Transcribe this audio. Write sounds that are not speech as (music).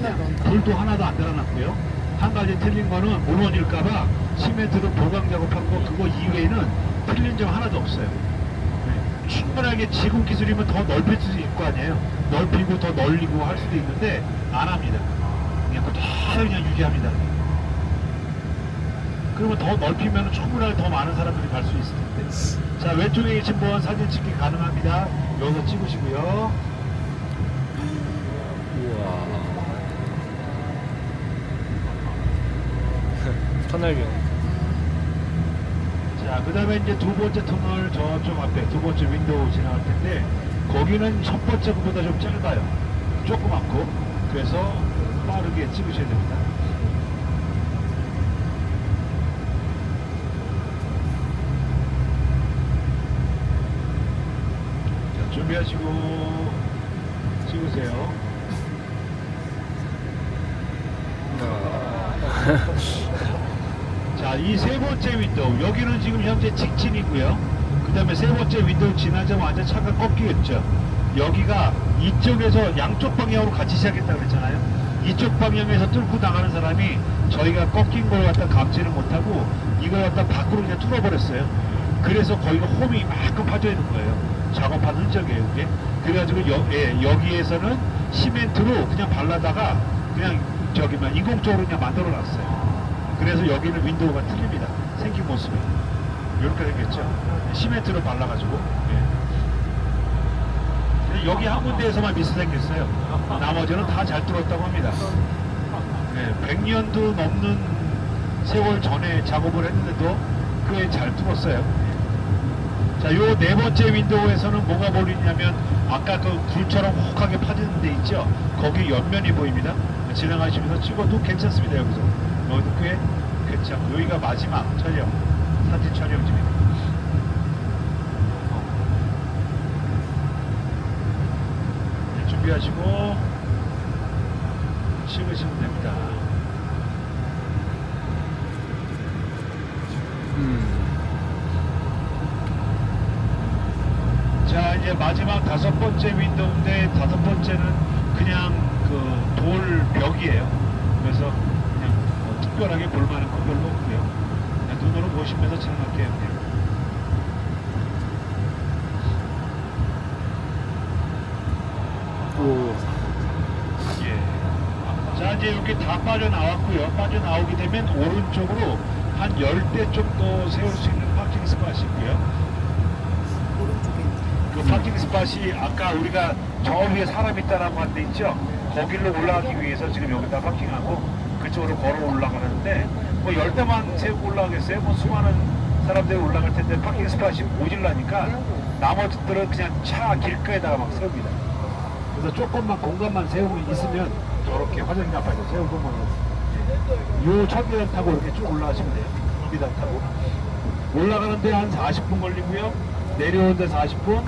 불도 하나도 안 달아놨고요. 한 가지 틀린 거는 무너질까봐 시멘트로 보강 작업한 거 그거 이외에는 틀린 점 하나도 없어요. 네. 충분하게 지금 기술이면 더 넓힐 수거 아니에요. 넓히고 더 널리고 할 수도 있는데 안 합니다. 그냥 그대로 그냥 유지합니다. 그러면 더 넓히면 충분하게 더 많은 사람들이 갈 수 있을 텐데. 자 왼쪽에 계신 분 사진 찍기 가능합니다. 여기서 찍으시고요. 우와. 터널 뷰. 자, 그 다음에 이제 두 번째 터널 저쪽 앞에 두 번째 윈도우 지나갈 텐데, 거기는 첫 번째 것보다 좀 짧아요. 조그맣고. 그래서 빠르게 찍으셔야 됩니다. 자, 준비하시고 찍으세요. (laughs) 자, 이 세 번째 윈도우. 여기는 지금 현재 직진이고요. 그 다음에 세 번째 윈도우 지나자마자 차가 꺾이겠죠. 여기가 이쪽에서 양쪽 방향으로 같이 시작했다고 그랬잖아요. 이쪽 방향에서 뚫고 나가는 사람이 저희가 꺾인 걸 갖다 감지를 못하고 이걸 갖다 밖으로 그냥 뚫어버렸어요. 그래서 거기가 홈이 이만큼 파져 있는 거예요. 작업한 흔적이에요, 그게. 그래가지고 여, 예, 여기에서는 시멘트로 그냥 발라다가 그냥 저기 막 인공적으로 그냥 만들어 놨어요. 그래서 여기는 윈도우가 틀립니다. 생긴 모습이. 이렇게 생겼죠. 시멘트로 발라가지고. 예. 여기 한 군데에서만 미스 생겼어요. 나머지는 다 잘 뚫었다고 합니다. 예, 100년도 넘는 세월 전에 작업을 했는데도 꽤잘 뚫었어요. 자, 요 네 번째 윈도우에서는 뭐가 보이냐면 아까 그 굴처럼 혹하게 파지는 데 있죠? 거기 옆면이 보입니다. 지나가시면서 찍어도 괜찮습니다, 여기서. 꽤 괜찮고, 여기가 마지막 촬영, 사진 촬영지입니다. 네, 준비하시고 찍으시면 됩니다. 음. 자 이제 마지막 다섯 번째 윈도우인데 다섯 번째는 그냥 그 돌 벽이에요. 그래서 그냥 뭐 특별하게 볼만한 건 별로 없고요. 보시면서 지나갈게요. 그냥. 오. 예. 자 이제 여기 다 빠져나왔고요. 빠져나오게 되면 오른쪽으로 한 10대 정도 세울 수 있는 파킹 스팟이 있고요. 오른쪽에 그 파킹 스팟이 아까 우리가 저 위에 사람 있다라고 한 데 있죠? 거길로 올라가기 위해서 지금 여기다 파킹하고 그쪽으로 걸어 올라가는데 뭐 열대만 세우고 올라가겠어요? 뭐 수많은 사람들이 올라갈 텐데 파킹 스팟이 모질라니까 나머지들은 그냥 차 길가에다가 막 세웁니다. 그래서 조금만 공간만 세우고 있으면 저렇게 화장실 앞에서 세우고 뭐요 천계단 타고 이렇게 쭉 올라가시면 돼요. 계단 타고 올라가는데 한 40분 걸리고요. 내려오는데 40분,